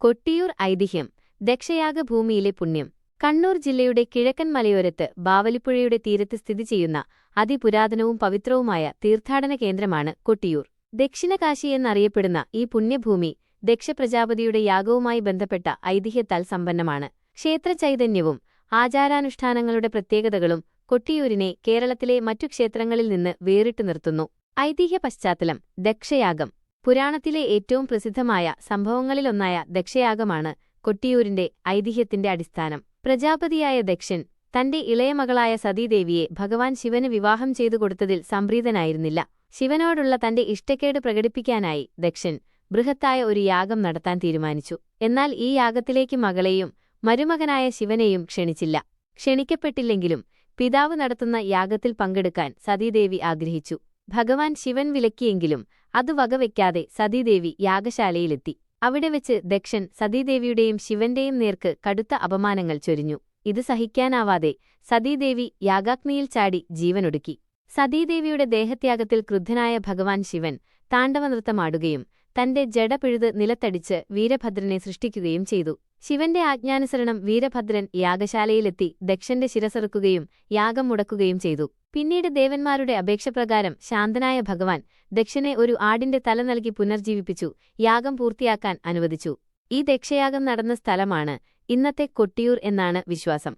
കൊട്ടിയൂർ ഐതിഹ്യം ദക്ഷയാഗഭൂമിയിലെ പുണ്യം. കണ്ണൂർ ജില്ലയുടെ കിഴക്കൻ മലയോരത്ത് ബാവലിപ്പുഴയുടെ തീരത്ത് സ്ഥിതി ചെയ്യുന്ന അതിപുരാതനവും പവിത്രവുമായ തീർത്ഥാടന കേന്ദ്രമാണ് കൊട്ടിയൂർ. ദക്ഷിണകാശി എന്നറിയപ്പെടുന്ന ഈ പുണ്യഭൂമി ദക്ഷപ്രജാപതിയുടെ യാഗവുമായി ബന്ധപ്പെട്ട ഐതിഹ്യത്താൽ സമ്പന്നമാണ്. ക്ഷേത്രചൈതന്യവും ആചാരാനുഷ്ഠാനങ്ങളുടെ പ്രത്യേകതകളും കൊട്ടിയൂരിനെ കേരളത്തിലെ മറ്റു ക്ഷേത്രങ്ങളിൽ നിന്ന് വേറിട്ടു നിർത്തുന്നു. ഐതിഹ്യ പശ്ചാത്തലം ദക്ഷയാഗം. പുരാണത്തിലെ ഏറ്റവും പ്രസിദ്ധമായ സംഭവങ്ങളിലൊന്നായ ദക്ഷയാഗമാണ് കൊട്ടിയൂരിന്റെ ഐതിഹ്യത്തിന്റെ അടിസ്ഥാനം. പ്രജാപതിയായ ദക്ഷൻ തന്റെ ഇളയമകളായ സതീദേവിയെ ഭഗവാൻ ശിവന് വിവാഹം ചെയ്തു കൊടുത്തതിൽ സംപ്രീതനായിരുന്നില്ല. ശിവനോടുള്ള തന്റെ ഇഷ്ടക്കേട് പ്രകടിപ്പിക്കാനായി ദക്ഷൻ ബൃഹത്തായ ഒരു യാഗം നടത്താൻ തീരുമാനിച്ചു. എന്നാൽ ഈ യാഗത്തിലേക്ക് മകളെയും മരുമകനായ ശിവനെയും ക്ഷണിച്ചില്ല. ക്ഷണിക്കപ്പെട്ടില്ലെങ്കിലും പിതാവ് നടത്തുന്ന യാഗത്തിൽ പങ്കെടുക്കാൻ സതീദേവി ആഗ്രഹിച്ചു. ഭഗവാൻ ശിവൻ വിലക്കിയെങ്കിലും അത് വകവെക്കാതെ സതീദേവി യാഗശാലയിലെത്തി. അവിടെ വെച്ച് ദക്ഷൻ സതീദേവിയുടെയും ശിവന്റെയും നേർക്ക് കടുത്ത അപമാനങ്ങൾ ചൊരിഞ്ഞു. ഇത് സഹിക്കാനാവാതെ സതീദേവി യാഗാഗ്നിയിൽ ചാടി ജീവനൊടുക്കി. സതീദേവിയുടെ ദേഹത്യാഗത്തിൽ ക്രുദ്ധനായ ഭഗവാൻ ശിവൻ താണ്ഡവനൃത്തമാടുകയും തന്റെ ജഡപിഴുത് നിലത്തടിച്ച് വീരഭദ്രനെ സൃഷ്ടിക്കുകയും ചെയ്തു. ശിവന്റെ ആജ്ഞാനുസരണം വീരഭദ്രൻ യാഗശാലയിലെത്തി ദക്ഷന്റെ ശിരസറുക്കുകയും യാഗം മുടക്കുകയും ചെയ്തു. പിന്നീട് ദേവന്മാരുടെ അപേക്ഷപ്രകാരം ശാന്തനായ ഭഗവാൻ ദക്ഷനെ ഒരു ആടിന്റെ തല നൽകി പുനർജീവിപ്പിച്ചു യാഗം പൂർത്തിയാക്കാൻ അനുവദിച്ചു. ഈ ദക്ഷയാഗം നടന്ന സ്ഥലമാണ് ഇന്നത്തെ കൊട്ടിയൂർ എന്നാണ് വിശ്വാസം.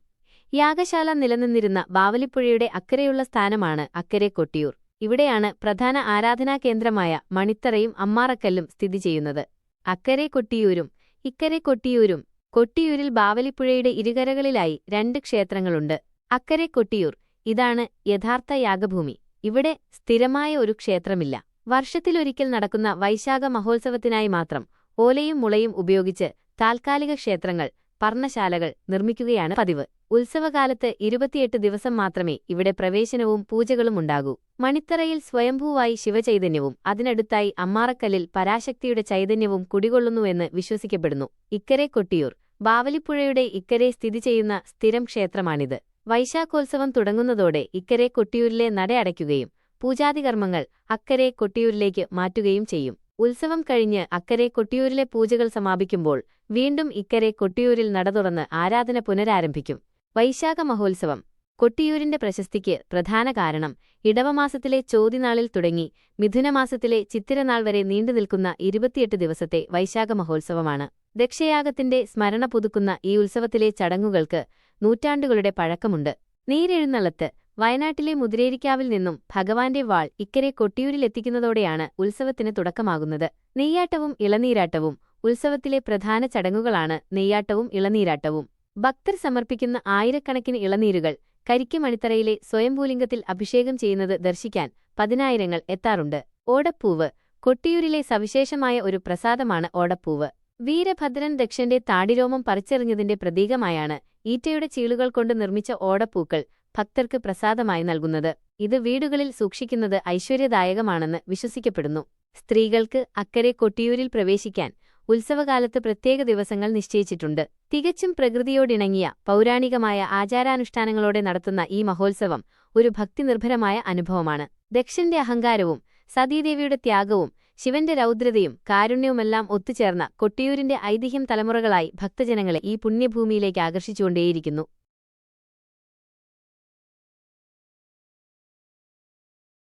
യാഗശാല നിലനിന്നിരുന്ന ബാവലിപ്പുഴയുടെ അക്കരെയുള്ള സ്ഥാനമാണ് അക്കരെ കൊട്ടിയൂർ. ഇവിടെയാണ് പ്രധാന ആരാധനാ കേന്ദ്രമായ മണിത്തറയും അമ്മാറക്കല്ലും സ്ഥിതി ചെയ്യുന്നത്. അക്കരെ കൊട്ടിയൂരും ഇക്കരെ കൊട്ടിയൂരും കൊട്ടിയൂരിൽ ബാവലിപ്പുഴയുടെ ഇരുകരകളിലായി രണ്ട് ക്ഷേത്രങ്ങളുണ്ട്. അക്കരെ കൊട്ടിയൂർ. ഇതാണ് യഥാർത്ഥ യാഗഭൂമി. ഇവിടെ സ്ഥിരമായ ഒരു ക്ഷേത്രമില്ല. വർഷത്തിലൊരിക്കൽ നടക്കുന്ന വൈശാഖ മഹോത്സവത്തിനായി മാത്രം ഓലയും മുളയും ഉപയോഗിച്ച് താൽക്കാലിക ക്ഷേത്രങ്ങൾ പർണശാലകൾ നിർമ്മിക്കുകയാണ് പതിവ്. ഉത്സവകാലത്ത് ഇരുപത്തിയെട്ട് ദിവസം മാത്രമേ ഇവിടെ പ്രവേശനവും പൂജകളും ഉണ്ടാകൂ. മണിത്തറയിൽ സ്വയംഭൂവായി ശിവചൈതന്യവും അതിനടുത്തായി അമ്മാറക്കല്ലിൽ പരാശക്തിയുടെ ചൈതന്യവും കുടികൊള്ളുന്നുവെന്ന് വിശ്വസിക്കപ്പെടുന്നു. ഇക്കരെ കൊട്ടിയൂർ ബാവലിപ്പുഴയുടെ ഇക്കരെ സ്ഥിതി ചെയ്യുന്ന സ്ഥിരം ക്ഷേത്രമാണിത്. വൈശാഖോത്സവം തുടങ്ങുന്നതോടെ ഇക്കരെ കൊട്ടിയൂരിലെ നട അടയ്ക്കുകയും പൂജാതികർമ്മങ്ങൾ അക്കരെ കൊട്ടിയൂരിലേക്ക് മാറ്റുകയും ചെയ്യും. ഉത്സവം കഴിഞ്ഞ് അക്കരെ കൊട്ടിയൂരിലെ പൂജകൾ സമാപിക്കുമ്പോൾ വീണ്ടും ഇക്കരെ കൊട്ടിയൂരിൽ നട തുറന്ന് ആരാധന പുനരാരംഭിക്കും. വൈശാഖ മഹോത്സവം. കൊട്ടിയൂരിന്റെ പ്രശസ്തിക്ക് പ്രധാന കാരണം ഇടവമാസത്തിലെ ചോതിനാളിൽ തുടങ്ങി മിഥുനമാസത്തിലെ ചിത്തിരനാൾ വരെ നീണ്ടുനിൽക്കുന്ന ഇരുപത്തിയെട്ട് ദിവസത്തെ വൈശാഖ മഹോത്സവമാണ്. ദക്ഷയാഗത്തിന്റെ സ്മരണ പുതുക്കുന്ന ഈ ഉത്സവത്തിലെ ചടങ്ങുകൾക്ക് നൂറ്റാണ്ടുകളുടെ പഴക്കമുണ്ട്. നീരെഴുന്നള്ളത്ത് വയനാട്ടിലെ മുതിരേരിക്കാവിൽ നിന്നും ഭഗവാന്റെ വാൾ ഇക്കരെ കൊട്ടിയൂരിലെത്തിക്കുന്നതോടെയാണ് ഉത്സവത്തിന് തുടക്കമാകുന്നത്. നെയ്യാട്ടവും ഇളനീരാട്ടവും ഉത്സവത്തിലെ പ്രധാന ചടങ്ങുകളാണ് നെയ്യാട്ടവും ഇളനീരാട്ടവും. ഭക്തർ സമർപ്പിക്കുന്ന ആയിരക്കണക്കിന് ഇളനീരുകൾ കരിക്കുമണിത്തറയിലെ സ്വയംഭൂലിംഗത്തിൽ അഭിഷേകം ചെയ്യുന്നത് ദർശിക്കാൻ പതിനായിരങ്ങൾ എത്താറുണ്ട്. ഓടപ്പൂവ് കൊട്ടിയൂരിലെ സവിശേഷമായ ഒരു പ്രസാദമാണ് ഓടപ്പൂവ്. വീരഭദ്രൻ ദക്ഷന്റെ താടിരോമം പറിച്ചെറിഞ്ഞതിന്റെ പ്രതീകമായാണ് ഈറ്റയുടെ ചീളുകൾ കൊണ്ട് നിർമ്മിച്ച ഓടപ്പൂക്കൾ ഭക്തർക്ക് പ്രസാദമായി നൽകുന്നത്. ഇത് വീടുകളിൽ സൂക്ഷിക്കുന്നത് ഐശ്വര്യദായകമാണെന്ന് വിശ്വസിക്കപ്പെടുന്നു. സ്ത്രീകൾക്ക് അക്കരെ കൊട്ടിയൂരിൽ പ്രവേശിക്കാൻ ഉത്സവകാലത്ത് പ്രത്യേക ദിവസങ്ങൾ നിശ്ചയിച്ചിട്ടുണ്ട്. തികച്ചും പ്രകൃതിയോടിണങ്ങിയ പൗരാണികമായ ആചാരാനുഷ്ഠാനങ്ങളോടെ നടത്തുന്ന ഈ മഹോത്സവം ഒരു ഭക്തിനിർഭരമായ അനുഭവമാണ്. ദക്ഷന്റെ അഹങ്കാരവും സതീദേവിയുടെ ത്യാഗവും ശിവന്റെ രൗദ്രതയും കാരുണ്യവുമെല്ലാം ഒത്തുചേർന്ന കൊട്ടിയൂരിന്റെ ഐതിഹ്യം തലമുറകളായി ഭക്തജനങ്ങളെ ഈ പുണ്യഭൂമിയിലേക്ക് ആകർഷിച്ചുകൊണ്ടേയിരിക്കുന്നു.